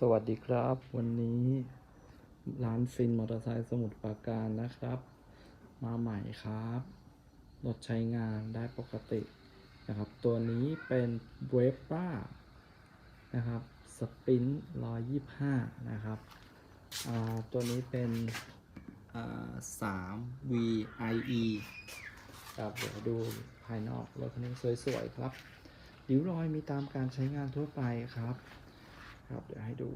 สวัสดีครับ วันนี้ร้านฟินมอเตอร์ไซค์สมุทรปราการนะครับ มาใหม่ครับรถใช้งานได้ปกตินะครับ ตัวนี้เป็นเวฟป้านะครับสปิน125นะครับตัวนี้เป็นอ่า3 VIE ครับเดี๋ยวดูภายนอกรถคันนี้สวยๆครับริ้วรอยมีตามการใช้งานทั่วไปครับ ครับ เดี๋ยวให้ดู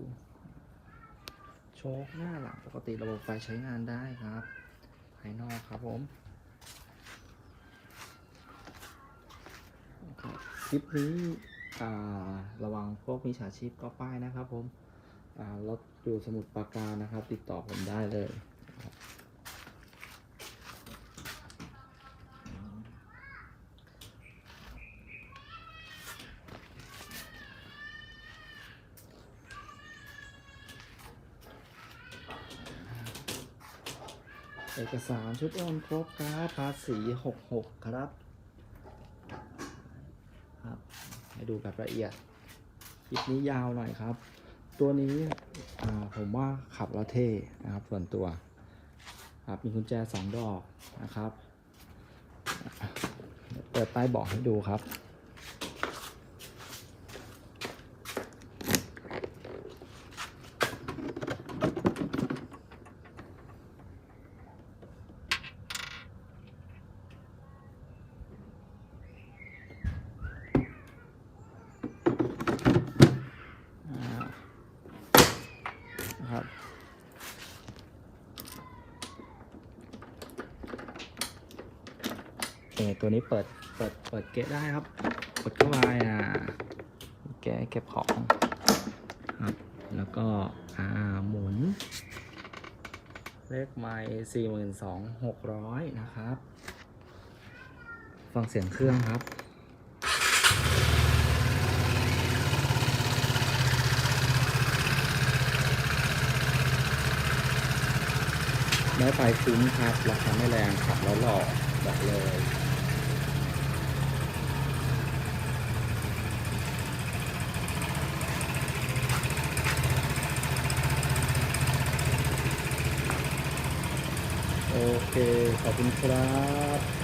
โชคหน้าหลังปกติระบบไฟใช้งานได้ครับ ภายนอกครับผมคลิปนี้ระวังพวกมีฉาชีพก็ป้ายนะครับผมรถอยู่สมุดปราการนะครับ ติดต่อผมได้เลยนะครับ เอกสารชุดโอนครบครับภาษี66ครับครับให้ดูแบบละเอียดคลิปนี้ยาวหน่อยครับ ตัวนี้ผมว่าขับแล้วเท่นะครับส่วนตัวครับมีกุญแจสองดอกนะครับเดี๋ยวเปิดใต้เบาะให้ดูครับ เออตัวนี้เปิด เปิด เปิดเกะได้ครับ กดเข้าไปอ่าแกะเก็บของครับ แล้วก็ อ่า หมุน เลขไม้สี่หมื่นสองหกร้อยนะครับ ฟังเสียงเครื่องครับได้ไฟคุ้มครับราคาไม่แรงขับแล้วหล่อบอกเลย โอเค ขอบคุณครับ